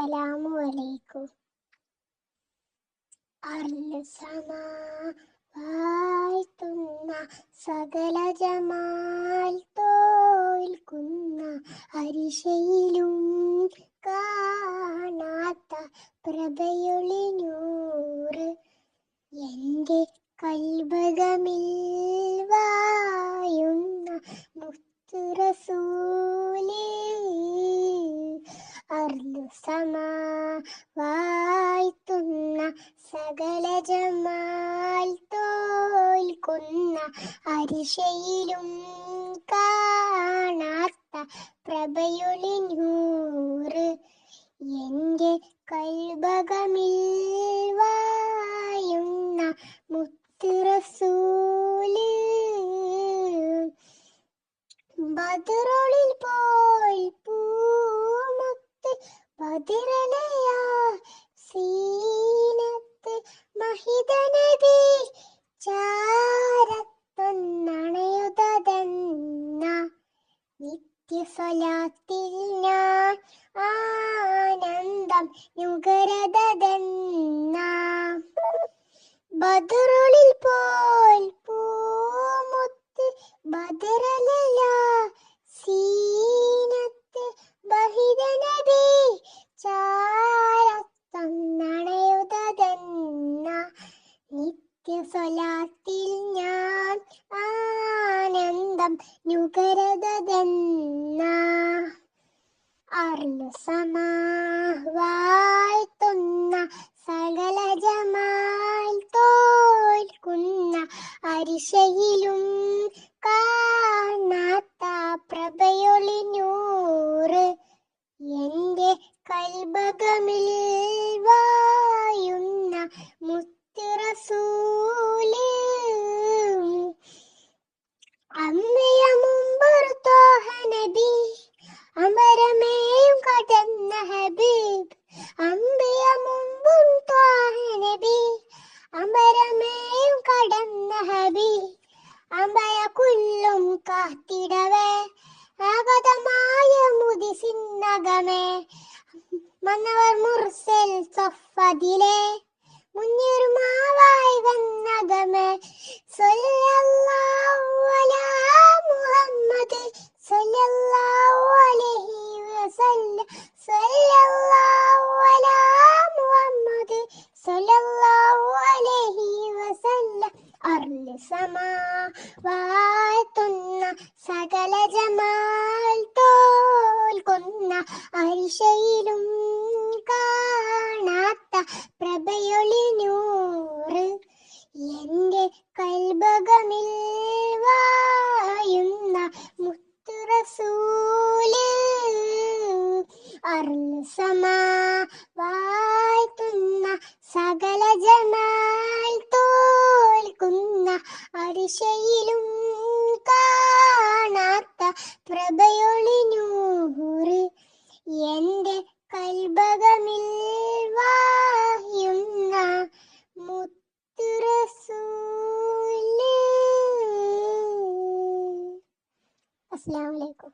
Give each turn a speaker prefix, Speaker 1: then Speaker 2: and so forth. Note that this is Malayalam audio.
Speaker 1: അസ്സലാമു അലൈക്കും. വാഴ്ത്തുന്ന സകല ജമാൽ തോൽക്കുന്ന അരിശയിലും കാണാത്ത പ്രഭയൊളി നൂറ് എന്റെ കൽബകമിൽ വായുന്ന മുത്തുറസൂലേ അർലു സമാ വാഴ്ത്തുന്ന സകല ജമാൽ തോൽക്കുന്ന അരിശയിലും കാണാത്ത പ്രഭയുടെ നൂറ് എന്റെ കൽഭകമിൽ വായുന്ന മുത്തുറസൂൽ ബദറോളിൽ പോയി പൂമുത്ത് ഞാൻ ആനന്ദം ബദറുളിൽ പോൽ പൂമുത്ത് ബദറലല സീനത്ത് ബഹിരനബി ചാരത്തന്നണയുതെന്ന നിത്യസ്വലാത്തിൽ ഞാൻ ആനന്ദം നുകരുതെന്ന അർന്നു സമാവാഴ്ത്തുന്ന സകല ജമാൽ തോൽക്കുന്ന അരിശയിലും കാണാത്ത പ്രഭയൊളിഞ്ഞൂറ് എന്റെ എന്റെ കൽബകമിൽ വായുന്ന മുത്തുറസൂൽ മന്നവർ മുർസൽ സഫദിലെ മുന്നിരുമാവായി വന്നകമേ. സല്ലല്ലാഹു അലാ മുഹമ്മദ് സല്ലല്ലാഹു അലൈഹി വസല്ലം. സല്ലല്ലാഹു അലാ മുഹമ്മദ് സല്ലല്ലാഹു അലൈഹി വസല്ലം. അർല സമാ വാഴ്ത്തുന്ന സകല ജമാൽ തോൽക്കുന്ന അരിശയിലും കാണാത്ത പ്രഭയൊളി നൂറ് എന്റെ കൽബകമിൽ വായുന്ന മുത്തുറസൂൽ അർൾ സമാ വാഴ്ത്തുന്ന സകല ജനാൽ തോൽക്കുന്ന അരിശയിലും കാണാത്ത പ്രഭയൊളി നൂറ് എന്റെ അസ്സാം വലൈക്കും